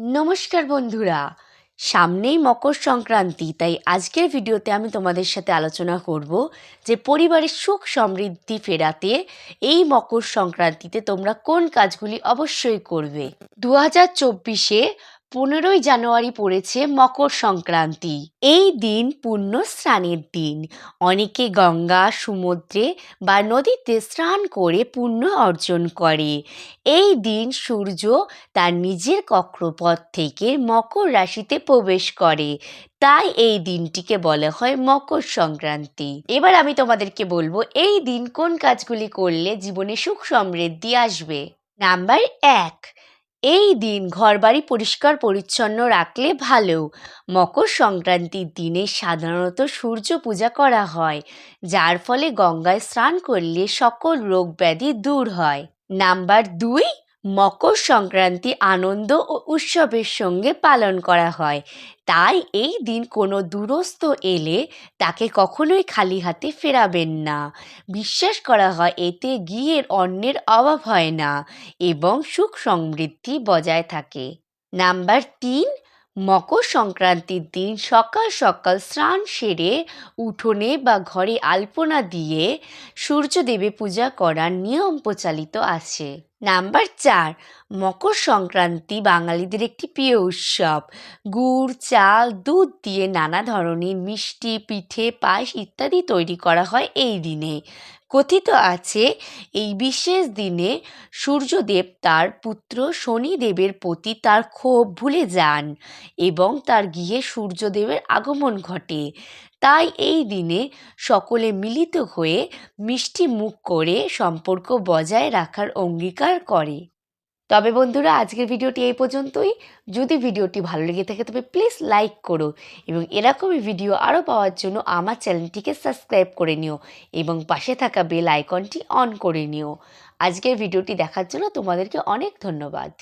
নমস্কার বন্ধুরা। সামনেই মকর সংক্রান্তি, তাই আজকের ভিডিওতে আমি তোমাদের সাথে আলোচনা করব যে পরিবারের সুখ সমৃদ্ধি ফেরাতে এই মকর সংক্রান্তিতে তোমরা কোন কাজগুলি অবশ্যই করবে। দু হাজার চব্বিশে পনেরোই জানুয়ারি পড়েছে মকর সংক্রান্তি। এই দিন পূর্ণ স্নানের দিন। অনেকে গঙ্গা, সমুদ্রে বা নদীতে স্নান করে পুণ্য অর্জন করে। এই দিন সূর্য তার নিজের কক্রপথ থেকে মকর রাশিতে প্রবেশ করে। তাই এই দিনটিকে বলা হয় মকর সংক্রান্তি। এবার আমি তোমাদেরকে বলব, এই দিন কোন কাজগুলি করলে জীবনে সুখ সমৃদ্ধি আসবে? নাম্বার এক এই দিন ঘরবাড়ি পরিষ্কার পরিচ্ছন্ন রাখলে ভালো। মকর সংক্রান্তির দিনে সাধারণত সূর্য পূজা করা হয়, যার ফলে গঙ্গায় স্নান করলে সকল রোগ ব্যাধি দূর হয়। নাম্বার দুই মকর সংক্রান্তি, আনন্দ ও উৎসবের সঙ্গে পালন করা হয়। তাই এই দিন কোনো দূরস্থ এলে তাকে কখনোই খালি হাতে ফেরাবেন না। বিশ্বাস করা হয় এতে গিয়ের অন্যের অভাব হয় না এবং সুখ সমৃদ্ধি বজায় থাকে। নাম্বার তিন, মকর সংক্রান্তির দিন সকাল সকাল স্নান সেরে উঠোনে বা ঘরে আলপনা দিয়ে সূর্যদেবে পূজা করার নিয়ম প্রচালিত আছে। নাম্বার চার, মকর সংক্রান্তি বাঙালিদের একটি প্রিয় উৎসব। গুড়, চাল, দুধ দিয়ে নানা ধরনের মিষ্টি, পিঠে, পায়েস ইত্যাদি তৈরি করা হয় এই দিনে। কথিত আছে, এই বিশেষ দিনে সূর্যদেব তার পুত্র শনিদেবের প্রতি তার ক্ষোভ ভুলে যান এবং তার গৃহে সূর্যদেবের আগমন ঘটে। তাই এই দিনে সকলে মিলিত হয়ে মিষ্টি মুখ করে সম্পর্ক বজায় রাখার অঙ্গীকার করে। তবে বন্ধুরা, আজকের ভিডিওটি এই পর্যন্তই। যদি ভিডিওটি ভালো লেগে থাকে, তবে প্লিজ লাইক করো এবং এরকমই ভিডিও আরও পাওয়ার জন্য আমার চ্যানেলটিকে সাবস্ক্রাইব করে নিও এবং পাশে থাকা বেল আইকনটি অন করে নিও। আজকের ভিডিওটি দেখার জন্য তোমাদেরকে অনেক ধন্যবাদ।